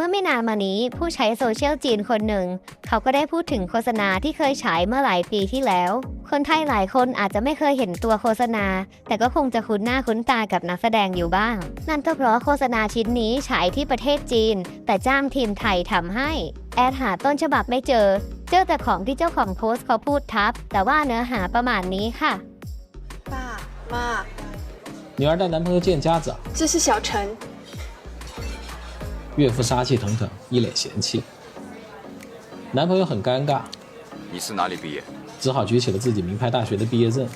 มื่อไม่นานมานี้ผู้ใช้โซเชียลจีนคนหนึ่ง เขาก็ได้พูดถึงโฆษณาที่เคยฉายเมื่อหลายปีที่แล้ว คนไทยหลายคนอาจจะไม่เคยเห็นตัวโฆษณา แต่ก็คงจะคุ้นหน้าคุ้นตากับนักแสดงอยู่บ้าง นั่นก็เพราะโฆษณาชิ้นนี้ฉายที่ประเทศจีน แต่จ้างทีมไทยทำให้ แอดหาต้นฉบับไม่เจอ เจอแต่ของที่เจ้าของโพสต์เขาพูดทับ แต่ว่าเนื้อหาประมาณนี้ค่ะ 爸妈，女儿带男朋友见家长，这是小陈， 岳父杀气腾腾，一脸嫌弃。男朋友很尴尬，你是哪里毕业？只好举起了自己名牌大学的毕业证。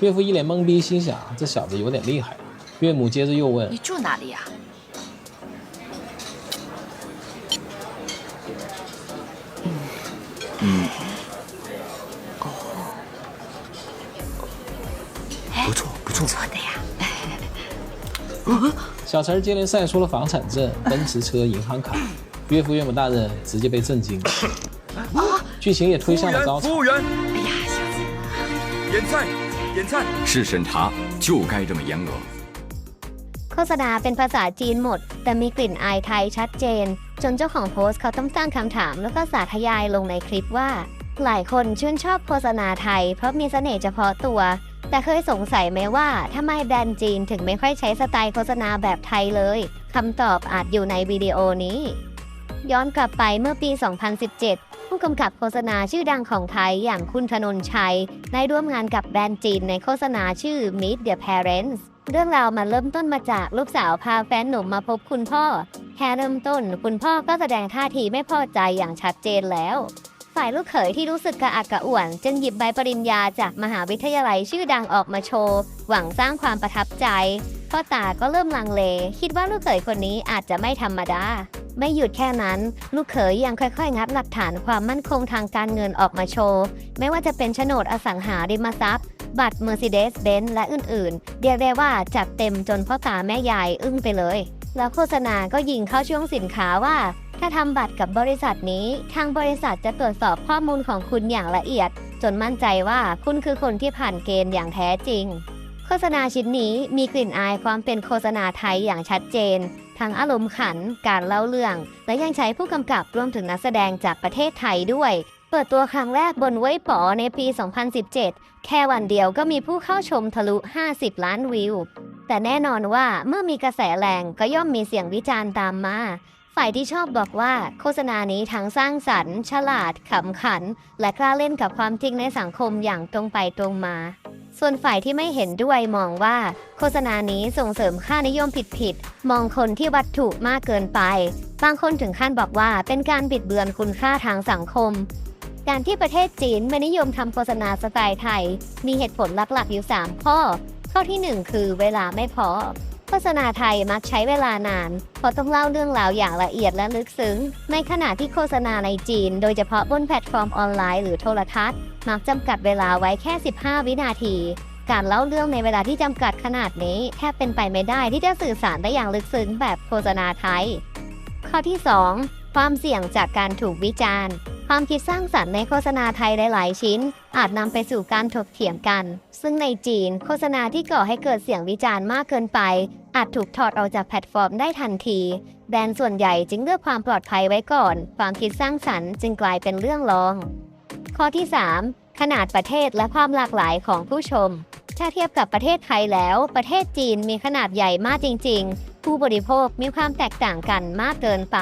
岳父一脸懵逼，心想这小子有点厉害。岳母接着又问你住哪里呀嗯、不错不错，做的呀。：“小陈儿接连晒出了房产证、奔驰车、银行卡。”岳父岳母大人直接被震惊了。剧情也推向了高潮。务员，哎呀，小子，点菜点菜。是审查就该这么严格。 โฆษณาเป็นภาษาจีนหมด แต่มีกลิ่นอายไทยชัดเจน จนเจ้าของโพสต์เขาต้องตั้งคำถาม แล้วก็สาธยายลงในคลิปว่า หลายคนชื่นชอบโฆษณาไทย เพราะมีเสน่ห์เฉพาะตัว แต่เคยสงสัยไหมว่าทำไมแบรนด์จีนถึงไม่ค่อยใช้สไตล์โฆษณาแบบไทยเลยคำตอบอาจอยู่ในวิดีโอนี้ ย้อนกลับไปเมื่อปี 2017 ผู้กำกับโฆษณาชื่อดังของไทยอย่างคุณธนนชัย ได้ร่วมงานกับแบรนด์จีนในโฆษณาชื่อ Meet the Parents เรื่องราวมันเริ่มต้นมาจากลูกสาวพาแฟนหนุ่มมาพบคุณพ่อ แค่เริ่มต้น คุณพ่อก็แสดงท่าทีไม่พอใจอย่างชัดเจนแล้ว ฝ่ายลูกเขยที่รู้สึกกระอักกระอ่วน จึงหยิบใบปริญญาจากมหาวิทยาลัยชื่อดังออกมาโชว์ หวังสร้างความประทับใจ พ่อตาก็เริ่มลังเล คิดว่าลูกเขยคนนี้อาจจะไม่ธรรมดา ไม่หยุดแค่นั้น ลูกเขยยังค่อยๆ งัดหลักฐานความมั่นคงทางการเงินออกมาโชว์ ไม่ว่าจะเป็นโฉนดอสังหาริมทรัพย์ บัตร Mercedes-Benz และอื่นๆเรียกได้ว่าจัดเต็มจนพ่อตาแม่ยายอึ้งไปเลย แล้วโฆษณาก็ยิงเข้าช่วงสินค้าว่า ถ้าทำบัตรกับบริษัทนี้ ทางบริษัทจะตรวจสอบข้อมูลของคุณอย่างละเอียด จนมั่นใจว่าคุณคือคนที่ผ่านเกณฑ์อย่างแท้จริง โฆษณาชิ้นนี้มีกลิ่นอายความเป็นโฆษณาไทยอย่างชัดเจน ทั้งอารมณ์ขัน การเล่าเรื่อง และยังใช้ผู้กำกับรวมถึงนักแสดงจากประเทศไทยด้วย เปิดตัวครั้งแรกบนเว่ยป๋อในปี 2017 แค่วันเดียวก็มีผู้เข้าชมทะลุ 50 ล้านวิวแต่แน่นอนว่าเมื่อมีกระแสแรงก็ย่อมมีเสียงวิจารณ์ตามมา ฝ่ายที่ชอบบอกว่าโฆษณานี้ทั้งสร้างสรรค์ ฉลาดขำขัน และกล้าเล่นกับความจริงในสังคมอย่างตรงไปตรงมา ส่วนฝ่ายที่ไม่เห็นด้วยมองว่า โฆษณานี้ส่งเสริมค่านิยมผิดๆมองคนที่วัตถุมากเกินไป บางคนถึงขั้นบอกว่าเป็นการบิดเบือนคุณค่าทางสังคมการที่ประเทศจีนไม่นิยมทำโฆษณาสไตล์ไทย มีเหตุผลหลักๆอยู่ 3 ข้อ ข้อทีหนึ่1 คือเวลาไม่พอ ฆษณาไทยมักใช้เวลานาน เพราะต้องเล่าเรื่องราวอย่างละเอียดและลึกซึ้ง ในขณะที่โฆษณาในจีน โดยเฉพาะบนแพลตฟอร์มออนไลน์หรือโทรทัศน์ มักจำกัดเวลาไว้แค่ 15 วินาที การเล่าเรื่องในเวลาที่จำกัดขนาดนี้ แทบเป็นไปไม่ได้ที่จะสื่อสารได้อย่างลึกซึ้งแบบโฆษณาไทย ข้อที่ 2 ความเสี่ยงจากการถูกวิจารณ์ความคิดสร้างสรรค์ในโฆษณาไทยหลาย ๆ ชิ้น อาจนำไปสู่การถกเถียงกัน ซึ่งในจีนโฆษณาที่ก่อให้เกิดเสียงวิจารณ์มากเกินไป อาจถูกถอดออกจากแพลตฟอร์มได้ทันที แบรนด์ส่วนใหญ่จึงเลือกความปลอดภัยไว้ก่อน ความคิดสร้างสรรค์จึงกลายเป็นเรื่องรอง ข้อที่ 3 ขนาดประเทศและความหลากหลายของผู้ชม ถ้าเทียบกับประเทศไทยแล้ว ประเทศจีนมีขนาดใหญ่มากจริง ๆ ผู้บริโภคมีความแตกต่างกันมากเกินไป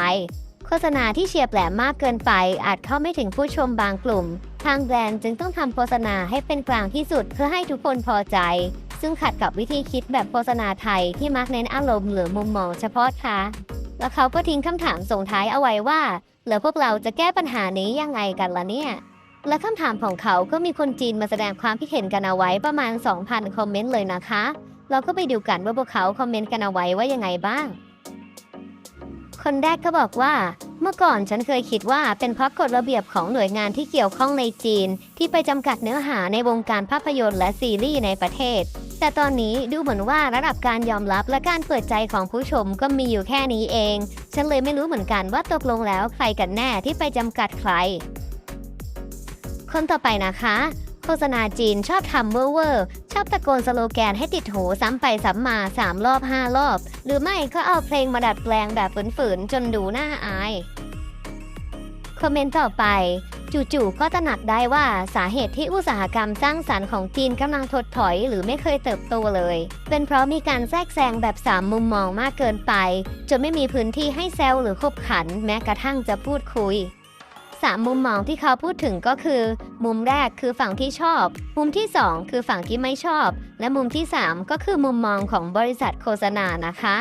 โฆษณาที่เฉียบแหลมมากเกินไป อาจเข้าไม่ถึงผู้ชมบางกลุ่ม ทางแบรนด์จึงต้องทำโฆษณาให้เป็นกลางที่สุดเพื่อให้ทุกคนพอใจ ซึ่งขัดกับวิธีคิดแบบโฆษณาไทยที่มักเน้นอารมณ์หรือมุมมองเฉพาะทางแล้วเขาก็ทิ้งคำถามส่งท้ายเอาไว้ว่าแล้วพวกเราจะแก้ปัญหานี้ยังไงกันล่ะเนี่ย และคำถามของเขาก็มีคนจีนมาแสดงความคิดเห็นกันเอาไว้ประมาณ 2,000 คอมเมนต์เลยนะคะ เราก็ไปดูกันว่าพวกเขาคอมเมนต์กันเอาไว้ว่ายังไงบ้าง คนแรกก็บอกว่าเมื่อก่อนฉันเคยคิดว่าเป็นเพราะกฎระเบียบของหน่วยงานที่เกี่ยวข้องในจีน ที่ไปจำกัดเนื้อหาในวงการภาพยนตร์และซีรีส์ในประเทศ แต่ตอนนี้ดูเหมือนว่าระดับการยอมรับและการเปิดใจของผู้ชมก็มีอยู่แค่นี้เอง ฉันเลยไม่รู้เหมือนกันว่าตกลงแล้วใครกันแน่ที่ไปจำกัดใคร คนต่อไปนะคะ โฆษณาจีนชอบทำเวอร์เวอร์ชอบตะโกนสโลแกนให้ติดหูซ้ำไปซ้ำมาสามรอบห้ารอบ หรือไม่ก็เอาเพลงมาดัดแปลงแบบฝืนๆจนดูน่าอาย คอมเมนต์ต่อไป จู่ๆก็ตระหนักได้ว่าสาเหตุที่อุตสาหกรรมสร้างสรรค์ของจีนกำลังถดถอยหรือไม่เคยเติบโตเลย เป็นเพราะมีการแทรกแซงแบบสามมุมมองมากเกินไป จนไม่มีพื้นที่ให้แซวหรือคบขัน แม้กระทั่งจะพูดคุยสามมุมมองที่เขาพูดถึงก็คือ มุมแรกคือฝั่งที่ชอบ มุมที่สองคือฝั่งที่ไม่ชอบ และมุมที่สามก็คือมุมมองของบริษัทโฆษณานะคะ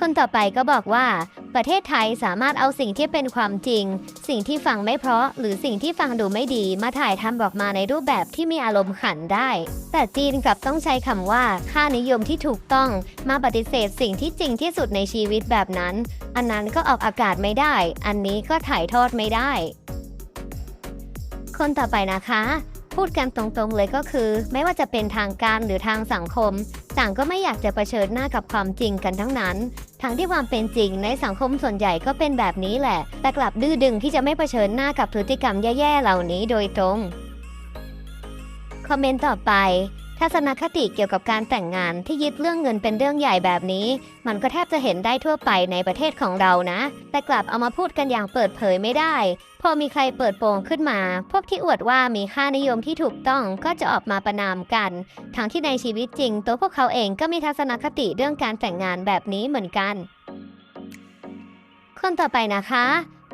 คนต่อไปก็บอกว่า ประเทศไทยสามารถเอาสิ่งที่เป็นความจริง สิ่งที่ฟังไม่เพราะ หรือสิ่งที่ฟังดูไม่ดีมาถ่ายทำออกมาในรูปแบบที่มีอารมณ์ขันได้ แต่จีนกลับต้องใช้คำว่า ค่านิยมที่ถูกต้องมาปฏิเสธสิ่งที่จริงที่สุดในชีวิตแบบนั้น อันนั้นก็ออกอากาศไม่ได้ อันนี้ก็ถ่ายทอดไม่ได้ คนต่อไปนะคะ พูดกันตรงๆเลยก็คือ ไม่ว่าจะเป็นทางการหรือทางสังคม ต่างก็ไม่อยากจะะเผชิญหน้ากับความจริงกันทั้งนั้นทั้งที่ความเป็นจริงในสังคมส่วนใหญ่ก็เป็นแบบนี้แหละ แต่กลับดื้อดึงที่จะไม่เผชิญหน้ากับพฤติกรรมแย่ๆเหล่านี้โดยตรง คอมเมนต์ต่อไป ทัศนคติเกี่ยวกับการแต่งงานที่ยึดเรื่องเงินเป็นเรื่องใหญ่แบบนี้ มันก็แทบจะเห็นได้ทั่วไปในประเทศของเรานะ แต่กลับเอามาพูดกันอย่างเปิดเผยไม่ได้ พอมีใครเปิดโปงขึ้นมา พวกที่อวดว่ามีค่านิยมที่ถูกต้องก็จะออกมาประนามกัน ทั้งที่ในชีวิตจริง ตัวพวกเขาเองก็มีทัศนคติเรื่องการแต่งงานแบบนี้เหมือนกัน คนต่อไปนะคะ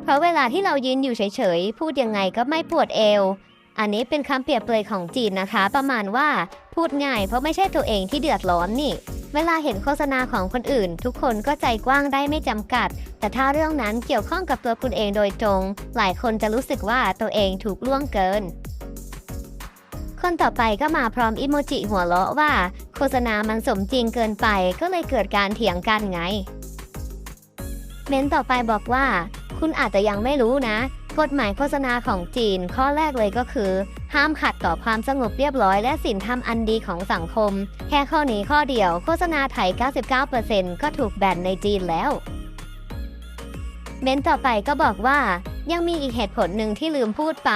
เพราะเวลาที่เรายืนอยู่เฉยๆพูดยังไงก็ไม่ปวดเอวอันนี้เป็นคำเปรียบเปรยของจีนนะคะ ประมาณว่า พูดง่ายเพราะไม่ใช่ตัวเองที่เดือดร้อนนี่ เวลาเห็นโฆษณาของคนอื่น ทุกคนก็ใจกว้างได้ไม่จำกัด แต่ถ้าเรื่องนั้นเกี่ยวข้องกับตัวคุณเองโดยตรง หลายคนจะรู้สึกว่าตัวเองถูกล่วงเกิน คนต่อไปก็มาพร้อมอิโมจิหัวเราะว่า โฆษณามันสมจริงเกินไปก็เลยเกิดการเถียงกันไง เมนต์ต่อไปบอกว่า คุณอาจจะยังไม่รู้นะ กฎหมายโฆษณาของจีน ข้อแรกเลยก็คือ ห้ามขัดต่อความสงบเรียบร้อยและศีลธรรมอันดีของสังคม แค่ข้อนี้ข้อเดียว โฆษณาไทย 99%ก็ถูกแบนในจีนแล้ว เม้นต่อไปก็บอกว่า ยังมีอีกเหตุผลหนึ่งที่ลืมพูดไป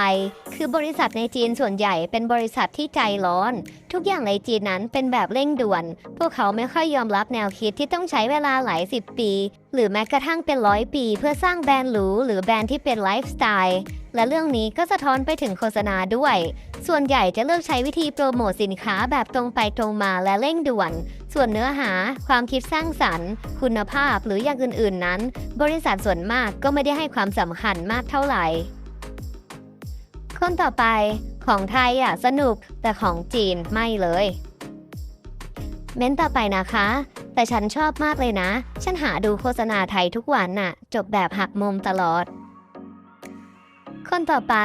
คือบริษัทในจีนส่วนใหญ่เป็นบริษัทที่ใจร้อน ทุกอย่างในจีนนั้นเป็นแบบเร่งด่วน พวกเขาไม่ค่อยยอมรับแนวคิดที่ต้องใช้เวลาหลายสิบปี หรือแม้กระทั่งเป็นร้อยปี เพื่อสร้างแบรนด์หรูหรือแบรนด์ที่เป็นไลฟ์สไตล์ และเรื่องนี้ก็สะท้อนไปถึงโฆษณาด้วย ส่วนใหญ่จะเลือกใช้วิธีโปรโมทสินค้าแบบตรงไปตรงมาและเร่งด่วน ส่วนเนื้อหา ความคิดสร้างสรรค์ คุณภาพหรืออย่างอื่นๆนั้น บริษัทส่วนมากก็ไม่ได้ให้ความสำคัญมากเท่าไหร่ คนต่อไป ของไทยอะสนุกแต่ของจีนไม่เลย เม้นต่อไปนะคะ แต่ฉันชอบมากเลยนะ ฉันหาดูโฆษณาไทยทุกวันน่ะ จบแบบหักมุมตลอด คนต่อไป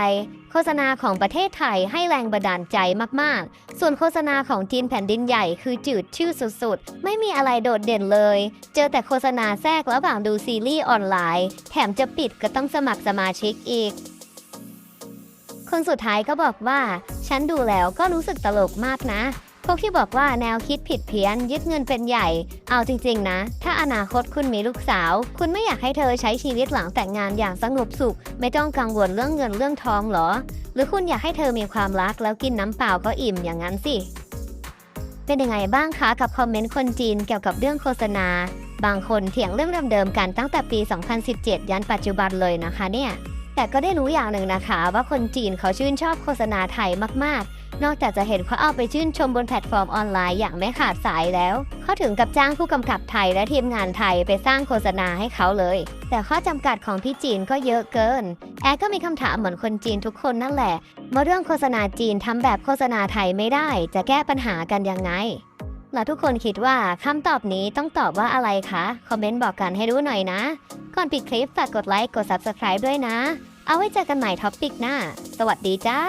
โฆษณาของประเทศไทยให้แรงบันดาลใจมากๆ ส่วนโฆษณาของจีนแผ่นดินใหญ่คือจืดชื่อสุดๆ ไม่มีอะไรโดดเด่นเลย เจอแต่โฆษณาแทรกระหว่างดูซีรีส์ออนไลน์ แถมจะปิดก็ต้องสมัครสมาชิกอีกคนสุดท้ายก็บอกว่า ฉันดูแล้วก็รู้สึกตลกมากนะ พวกที่บอกว่าแนวคิดผิดเพี้ยน ยึดเงินเป็นใหญ่ เอาจริงๆนะ ถ้าอนาคตคุณมีลูกสาว คุณไม่อยากให้เธอใช้ชีวิตหลังแต่งงานอย่างสงบสุข ไม่ต้องกังวลเรื่องเงินเรื่องทองหรอ หรือคุณอยากให้เธอมีความรักแล้วกินน้ำเปล่าก็อิ่มอย่างนั้นสิ เป็นยังไงบ้างคะกับคอมเมนต์คนจีนเกี่ยวกับเรื่องโฆษณา บางคนเถียงเรื่องเดิมๆกันตั้งแต่ปี 2017 ยันปัจจุบันเลยนะคะเนี่ยแต่ก็ได้รู้อย่างหนึ่งนะคะว่าคนจีนเขาชื่นชอบโฆษณาไทยมากๆ นอกจากจะเห็นเขาเอาไปชื่นชมบนแพลตฟอร์มออนไลน์อย่างไม่ขาดสายแล้ว เขาถึงกับจ้างผู้กำกับไทยและทีมงานไทยไปสร้างโฆษณาให้เขาเลย แต่ข้อจำกัดของพี่จีนก็เยอะเกิน แอร์ก็มีคำถามเหมือนคนจีนทุกคนนั่นแหละเมื่อเรื่องโฆษณาจีนทำแบบโฆษณาไทยไม่ได้ จะแก้ปัญหากันยังไงแล้วทุกคนคิดว่าคำตอบนี้ต้องตอบว่าอะไรคะ คอมเมนต์บอกกันให้รู้หน่อยนะ ก่อนปิดคลิปฝากกดไลค์ กด Subscribe ด้วยนะ เอาไว้เจอกันใหม่ท็อปปิกหน้า สวัสดีจ้า